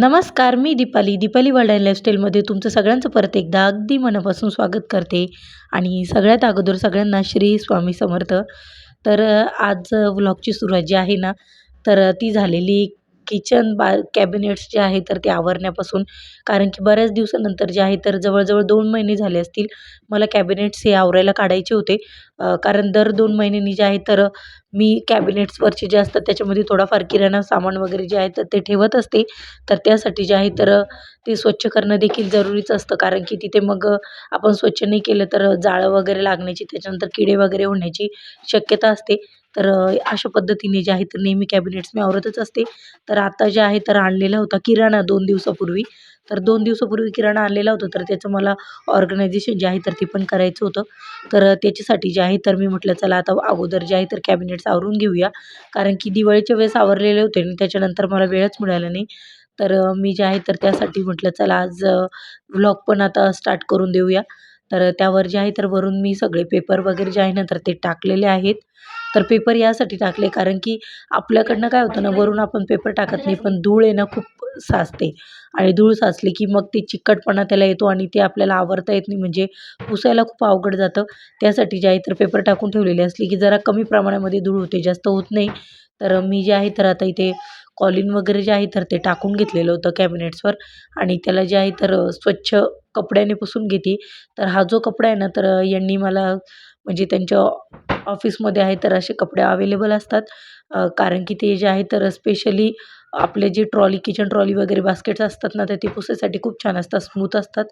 नमस्कार मी Deepali. Deepali world and लाईफस्टाईलमध्ये तुमचं सगळ्यांचं परत एकदा अगदी मनापासून स्वागत करते. आणि सगळ्यात अगोदर सगळ्यांना श्री स्वामी समर्थ. तर आज व्लॉगची सुरुवात जी आहे ना तर ती झालेली किचन बा कॅबिनेट्स जे आहे तर ते आवरण्यापासून. कारण की बऱ्याच दिवसानंतर जे आहे तर जवळजवळ दोन महिने झाले असतील मला कॅबिनेट्स हे आवरायला काढायचे होते. कारण दर दोन महिन्यांनी जे आहे तर मी कॅबिनेट्सवरचे जे असतात त्याच्यामध्ये थोडाफार किराणा सामान वगैरे जे आहे तर ते ठेवत असते. तर त्यासाठी जे आहे तर ते स्वच्छ करणं देखील जरुरीच असतं. कारण की तिथे मग आपण स्वच्छ नाही केलं तर जाळं वगैरे लागण्याची त्याच्यानंतर किडे वगैरे होण्याची शक्यता असते. तर अशा पद्धतीने जे आहे तर नेहमी कॅबिनेट्स मी आवरतच असते. तर आता जे आहे तर आणलेला होता किराणा दोन दिवसापूर्वी. तर दोन दिवसापूर्वी किराणा आणलेला होता तर त्याचं मला ऑर्गनायझेशन जे आहे तर ते पण करायचं होतं. तर त्याच्यासाठी जे आहे तर मी म्हटलं चला आता अगोदर जे आहे तर कॅबिनेट्स आवरून घेऊया. कारण की दिवाळीच्या वेळेस आवरलेले होते आणि त्याच्यानंतर मला वेळच मिळाला नाही. तर मी जे आहे तर त्यासाठी म्हटलं चला आज व्लॉग पण आता स्टार्ट करून देऊया. तर त्यावर जे आहे तर वरून मी सगळे पेपर वगैरे जे आहे ना तर ते टाकलेले आहेत. तर पेपर यासाठी टाकले कारण की आपल्याकडनं काय होतं ना वरून आपण पेपर टाकत नाही पण धूळ आहे ना खूप साचते. आणि धूळ साचली की मग ते चिकटपणा त्याला येतो आणि ते आपल्याला आवरता येत नाही म्हणजे पुसायला खूप अवघड जातं. त्यासाठी जे आहे तर पेपर टाकून ठेवलेले असले की जरा कमी प्रमाणामध्ये धूळ होते जास्त होत नाही. तर मी जे आहे तर आता इथे कॉलिन वगैरे जे आहे तर ते टाकून घेतलेलं होतं कॅबिनेट्सवर. आणि त्याला जे आहे तर स्वच्छ कपड्याने पुसून घेते. तर हा जो कपडा आहे ना तर यांनी मला म्हणजे त्यांच्या ऑफिसमध्ये आहे तर असे कपडे अवेलेबल असतात. कारण की ते जे आहे तर स्पेशली आपले जे ट्रॉली किचन ट्रॉली वगैरे बास्केट्स असतात ना तर ते पुसायसाठी खूप छान असतात स्मूथ असतात.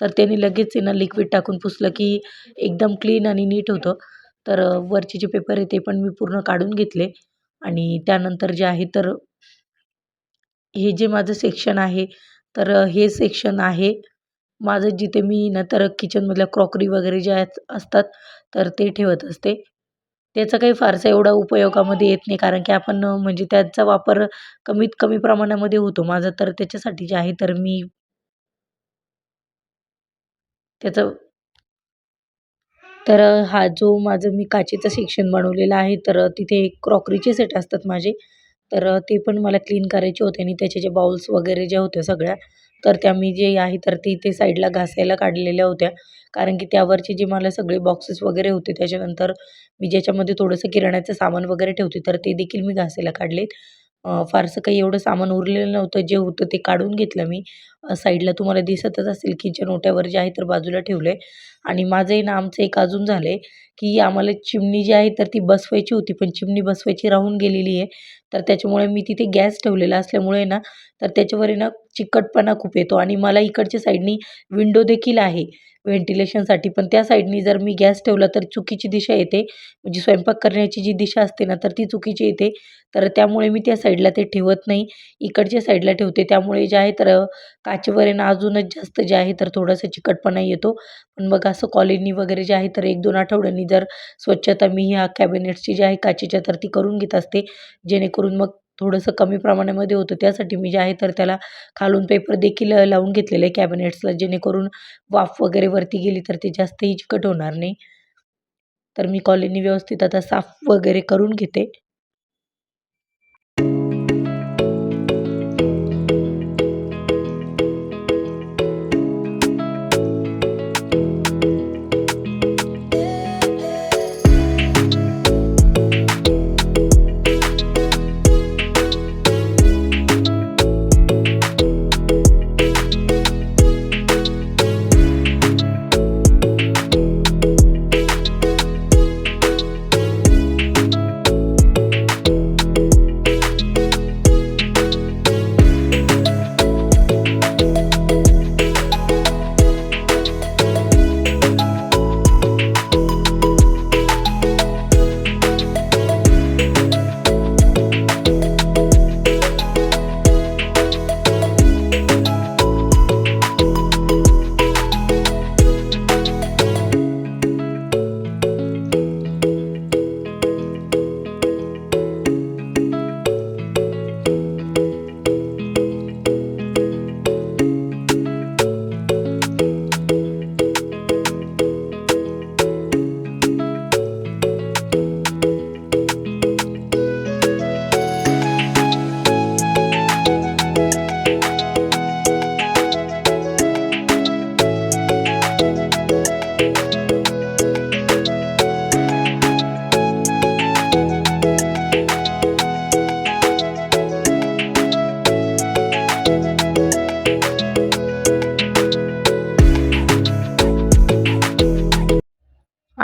तर त्याने लगेच आहे ना लिक्विड टाकून पुसलं की एकदम क्लीन आणि नीट होतं. तर वरचे जे पेपर आहे ते पण मी पूर्ण काढून घेतले. आणि त्यानंतर जे आहे तर हे जे माझं सेक्शन आहे तर हे सेक्शन आहे माझं जिथे मी ना तर किचनमधल्या क्रॉकरी वगैरे ज्या असतात तर ते ठेवत असते. त्याचा काही फारसा एवढा उपयोगामध्ये येत नाही कारण की आपण म्हणजे त्याचा वापर कमीत कमी प्रमाणामध्ये होतो माझा तर त्याच्यासाठी जे आहे तर मी त्याचं तर हा जो माझं मी काचेचं सेक्शन बनवलेलं आहे तर तिथे क्रॉकरीचे सेट असतात माझे. तर ते पण मला क्लीन करायचे होते आणि त्याचे जे बाउल्स वगैरे ज्या होत्या सगळ्या तर त्या मी जे आहे तर ते इथे साईडला घासायला काढलेल्या होत्या. कारण की त्यावरचे जे मला सगळे बॉक्सेस वगैरे होते त्याच्यानंतर मी ज्याच्यामध्ये थोडंसं किराण्याचं सामान वगैरे ठेवते तर ते देखील मी घासायला काढलेत. फारसं काही एवढं सामान उरलेलं नव्हतं. जे होतं ते काढून घेतलं मी. साईडला तुम्हाला दिसतच असेल किचन ओट्यावर जे आहे तर बाजूला ठेवलं आहे आणि माझंही ना आमचं एक अजून झालं आहे की आम्हाला चिमणी जी आहे तर ती बसवायची होती पण चिमणी बसवायची राहून गेलेली आहे. तर त्याच्यामुळे मी तिथे गॅस ठेवलेला असल्यामुळे ना तर त्याच्यावर आहे ना चिकटपणा खूप येतो आणि मला इकडच्या साईडनी विंडो देखील आहे व्हेंटिलेशनसाठी. पण त्या साईडनी जर मी गॅस ठेवला तर चुकीची दिशा येते. म्हणजे स्वयंपाक करण्याची जी दिशा असते ना तर ती चुकीची येते. तर त्यामुळे मी त्या साईडला ते ठेवत नाही. इकडच्या साईडला ठेवते. त्यामुळे जे आहे तर काचेवर ना अजूनच जास्त जे आहे तर थोडासा चिकटपणा येतो. पण मग असं कॉलनी वगैरे जे आहे तर एक दोन आठवड्यांनी जर स्वच्छता मी ह्या कॅबिनेट्सची जी आहे काचेच्या तर ती करून घेत असते. जेणेकरून मग थोडंसं कमी प्रमाणामध्ये होतं. त्यासाठी मी जे आहे तर त्याला खालून पेपर देखील लावून घेतलेले आहे कॅबिनेट्सला जेणेकरून वाफ वगैरे वरती गेली तर ते जास्तही चिकट होणार नाही. तर मी कॉलनी व्यवस्थित आता साफ वगैरे करून घेते.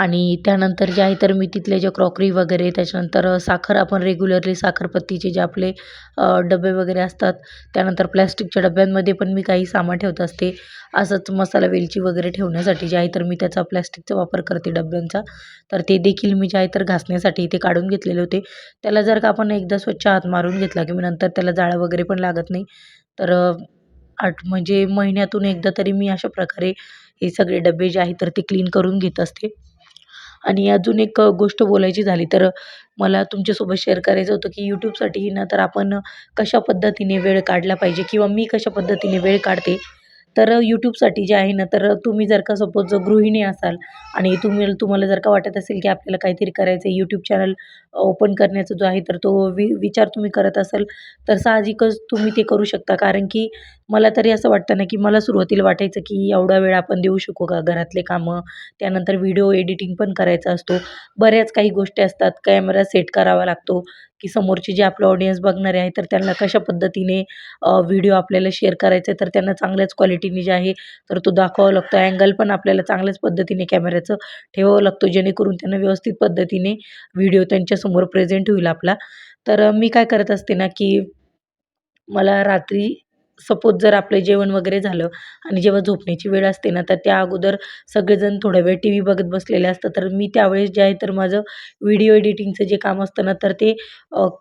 आणि त्यानंतर जे आहे तर मी तिथले जे क्रॉकरी वगैरे त्याच्यानंतर साखर आपण रेग्युलरली साखरपत्तीचे जे आपले डबे वगैरे असतात त्यानंतर प्लॅस्टिकच्या डब्यांमध्ये पण मी काही सामान ठेवत असते. असंच मसाला वेलची वगैरे ठेवण्यासाठी जे आहे तर मी त्याचा प्लॅस्टिकचा वापर करते डब्यांचा. तर ते देखील मी जे आहे तर घासण्यासाठी ते काढून घेतलेले होते. त्याला जर का आपण एकदा स्वच्छ हात मारून घेतला की मी नंतर त्याला जाळं वगैरे पण लागत नाही तर आठ म्हणजे महिन्यातून एकदा तरी मी अशा प्रकारे हे सगळे डबे जे आहे तर ते क्लीन करून घेत असते. आणि अजून एक गोष्ट बोलायची झाली तर मला तुमच्यासोबत शेअर करायचं होतं की यूट्यूबसाठी ना तर आपण कशा पद्धतीने वेळ काढला पाहिजे किंवा मी कशा पद्धतीने वेळ काढते? तर यूट्यूबसाठी जे आहे ना तर तुम्ही जर का सपोज गृहिणी असाल आणि तुम्ही तुम्हाला जर का वाटत असेल की आपल्याला काहीतरी करायचं आहे यूट्यूब चॅनल ओपन करण्याचा जो आहे तर तो वि विचार तुम्ही करत असाल तर साहजिकच तुम्ही ते करू शकता. कारण की मला तरी असं वाटतं ना की मला सुरुवातीला वाटायचं की एवढा वेळ आपण देऊ शकू का? घरातले कामं त्यानंतर व्हिडिओ एडिटिंग पण करायचा असतो. बऱ्याच काही गोष्टी असतात कॅमेरा सेट करावा लागतो की समोरचे जे आपलं ऑडियन्स बघणारे आहे तर त्यांना कशा पद्धतीने व्हिडिओ आपल्याला शेअर करायचा आहे तर त्यांना चांगल्याच क्वालिटीने जे आहे तर तो दाखवावा लागतो. अँगल पण आपल्याला चांगल्याच पद्धतीने कॅमेऱ्याचं ठेवावं लागतो जेणेकरून त्यांना व्यवस्थित पद्धतीने व्हिडिओ त्यांच्या समोर प्रेझेंट होईल आपला. तर मी काय करत असते ना की मला रात्री सपोज जर आपलं जेवण वगैरे झालं आणि जेव्हा झोपण्याची वेळ असते ना तर त्या अगोदर सगळेजण थोडा वेळ टी व्ही बघत बसलेले असतात. तर मी त्यावेळेस जे आहे तर माझं व्हिडिओ एडिटिंगचं जे काम असतं ना तर ते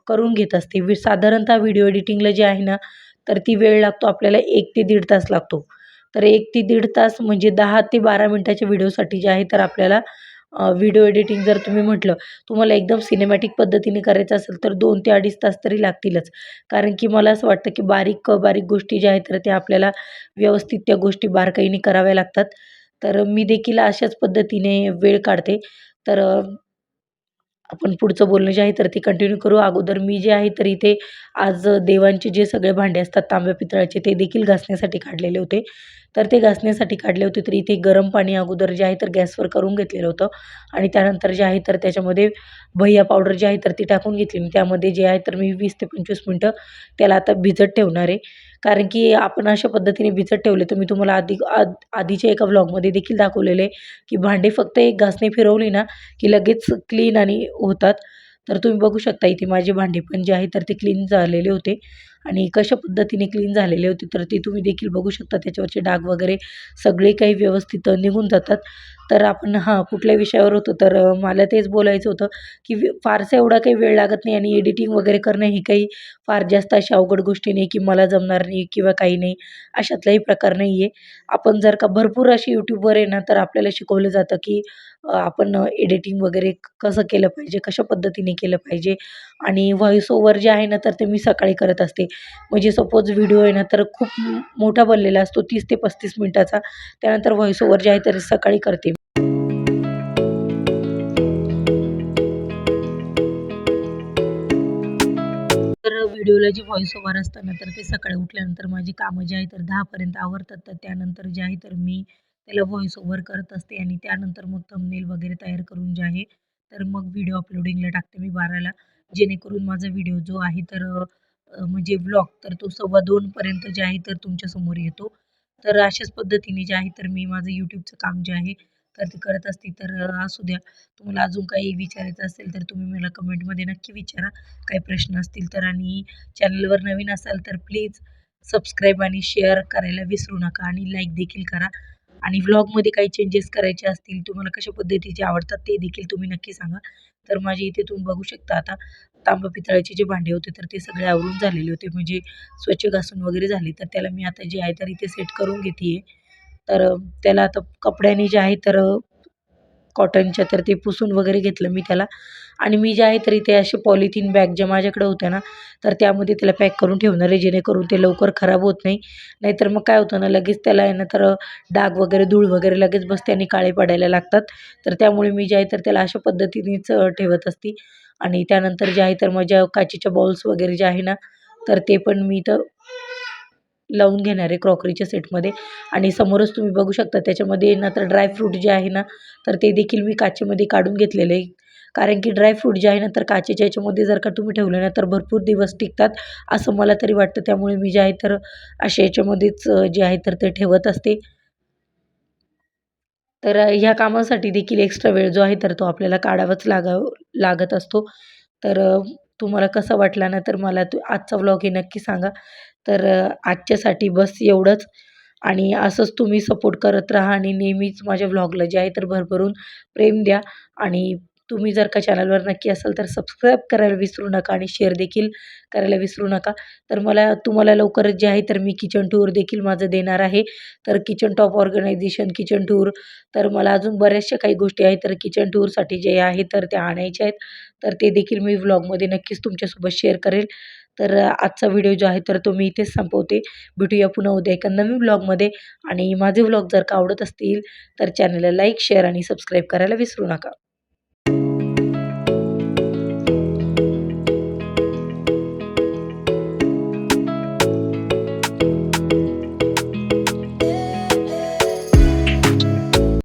करून घेत असते. वि साधारणतः व्हिडिओ एडिटिंगला जे आहे ना तर ती वेळ लागतो आपल्याला एक ते दीड तास लागतो. तर एक ते दीड तास म्हणजे दहा ते बारा मिनटाच्या व्हिडिओसाठी जे आहे तर आपल्याला व्हिडिओ एडिटिंग जर तुम्ही म्हटलं तुम्हाला एकदम सिनेमॅटिक पद्धतीने करायचं असेल तर दोन ते अडीच तास तरी लागतीलच. कारण की मला असं वाटतं की बारीक बारीक गोष्टी ज्या आहेत तर त्या आपल्याला व्यवस्थित त्या गोष्टी बारकाईने कराव्या लागतात. तर मी देखील अशाच पद्धतीने वेळ काढते. तर आपण पुढचं बोलणं जे आहे तर ते कंटिन्यू करू. अगोदर मी जे आहे तर इथे आज देवांचे जे सगळे भांडे असतात तांब्या पितळाचे ते देखील घासण्यासाठी काढलेले होते. तर ते घासण्यासाठी काढले होते. तर इथे गरम पाणी अगोदर जे आहे तर गॅसवर करून घेतलेलं होतं. आणि त्यानंतर जे आहे तर त्याच्यामध्ये भैया पावडर जे आहे तर ती टाकून घेतली. त्यामध्ये जे आहे तर मी वीस ते पंचवीस मिनटं त्याला आता भिजत ठेवणार आहे. कारण की आपण अशा पद्धतीने भिजत ठेवले तर मी तुम्हाला आधी आद आधीच्या एका ब्लॉगमध्ये देखील दाखवलेले की भांडे फक्त एक घासणी फिरवली ना की लगेच क्लीन आणि होतात. तर तुम्ही बघू शकता इथे माझे भांडे पण जे आहे तर ते क्लीन झालेले होते. आणि कशा पद्धतीने क्लीन झालेले होते तर ते तुम्ही देखील बघू शकता. त्याच्यावरचे डाग वगैरे सगळे काही व्यवस्थित निघून जातात. तर आपण हां कुठल्या विषयावर होतो तर मला तेच बोलायचं होतं की फारसा एवढा काही वेळ लागत नाही आणि एडिटिंग वगैरे करणं ही काही फार जास्त अशी अवघड गोष्टी नाही की मला जमणार नाही किंवा काही नाही. अशातलाही प्रकार नाही आहे आपण जर का भरपूर अशी यूट्यूबवर आहे ना तर आपल्याला शिकवलं जातं की आपण एडिटिंग वगैरे कसं केलं पाहिजे कशा पद्धतीने केलं पाहिजे आणि व्हॉईस ओवर जे आहे ना तर ते मी सकाळी करत असते. म्हणजे सपोज व्हिडिओ आहे ना तर खूप मोठा बनलेला असतो तीस ते पस्तीस मिनटाचा. त्यानंतर व्हॉईस ओवर जे आहे तर सकाळी करते तर व्हिडिओला जे व्हॉईस ओव्हर असतं ना तर ते सकाळी उठल्यानंतर माझी कामं जी आहे तर दहापर्यंत आवरतात. तर त्यानंतर जे आहे तर मी त्याला व्हॉईस ओव्हर करत असते आणि त्यानंतर मग थंबनेल वगैरे तयार करून जे आहे तर मग व्हिडिओ अपलोडिंगला टाकते मी बाराला. जेणेकरून माझा व्हिडिओ जो आहे तर म्हणजे व्लॉग तर तो सव्वा दोनपर्यंत जे आहे तर तुमच्यासमोर येतो. तर अशाच पद्धतीने जे आहे तर मी माझं यूट्यूबचं काम जे आहे तर ते करत असते. तर असू द्या. तुम्हाला अजून काही विचारायचं असेल तर तुम्ही मला कमेंटमध्ये नक्की विचारा. काही प्रश्न असतील तर आणि चॅनलवर नवीन असाल तर प्लीज सबस्क्राईब आणि शेअर करायला विसरू नका आणि लाईक देखील करा. आणि व्लॉगमध्ये काही चेंजेस करायचे असतील तुम्हाला कशा पद्धतीचे आवडतात ते देखील तुम्ही नक्की सांगा. तर माझे इथे तुम्ही बघू शकता आता तांब पितळाचे जे भांडे होते तर ते सगळे आवरून झालेले होते. म्हणजे स्वच्छ घासून वगैरे झाले. तर त्याला मी आता जे आहे तर इथे सेट करून घेते तर त्याला आता कपड्याने जे आहे तर कॉटनच्या तर ते पुसून वगैरे घेतलं मी त्याला. आणि मी जे आहे तर इथे असे पॉलिथिन बॅग ज्या माझ्याकडे होत्या ना तर त्यामध्ये त्याला पॅक करून ठेवणार आहे जेणेकरून ते लवकर खराब होत नाही. नाहीतर मग काय होतं ना लगेच त्याला आहे ना तर डाग वगैरे धूळ वगैरे लगेच बसते आणि काळे पडायला लागतात. तर त्यामुळे मी जे आहे तर त्याला अशा पद्धतीनेच ठेवत असते. आणि त्यानंतर जे आहे तर माझ्या काचेच्या बॉल्स वगैरे जे आहे ना तर ते पण मी इथं लावून घेणार आहे क्रॉकरीच्या सेटमध्ये आणि समोरच तुम्ही बघू शकता त्याच्यामध्ये ना तर ड्रायफ्रूट जे आहे ना तर ते देखील मी काचेमध्ये काढून घेतलेले आहे. कारण की ड्रायफ्रूट जे आहे ना तर काचेच्या याच्यामध्ये जर का तुम्ही ठेवले ना तर भरपूर दिवस टिकतात असं मला तरी वाटतं. त्यामुळे मी जे आहे तर अशा याच्यामध्येच जे आहे तर ते ठेवत असते. तर ह्या कामासाठी देखील एक्स्ट्रा वेळ जो आहे तर तो आपल्याला काढावाच लागाव लागत असतो. तर तुम्हाला कसा वाटला ना तर मला तू आजचा व्लॉग हे नक्की सांगा. तर आजच्यासाठी बस एवढंच. आणि असंच तुम्ही सपोर्ट करत राहा आणि नेहमीच माझ्या व्लॉगला जे आहे तर भरभरून प्रेम द्या. आणि तुम्ही जर का चॅनलवर नक्की असाल तर सबस्क्राईब करायला विसरू नका आणि शेअर देखील करायला विसरू नका. तर मला तुम्हाला लवकरच जे आहे तर मी किचन टूर देखील माझं देणार आहे. तर kitchen top organization kitchen tour तर मला अजून बऱ्याचशा काही गोष्टी आहेत. तर किचन टूरसाठी जे आहे तर त्या आणायच्या आहेत. तर ते देखील मी व्लॉगमध्ये नक्कीच तुमच्यासोबत शेअर करेल. तर आजचा व्हिडिओ जो आहे तर तो मी इथेच संपवते. भेटूया पुन्हा उद्या एका नवीन व्लॉगमध्ये आणि माझे व्लॉग जर का आवडत असतील तर चॅनलला लाईक शेअर आणि सबस्क्राईब करायला विसरू नका.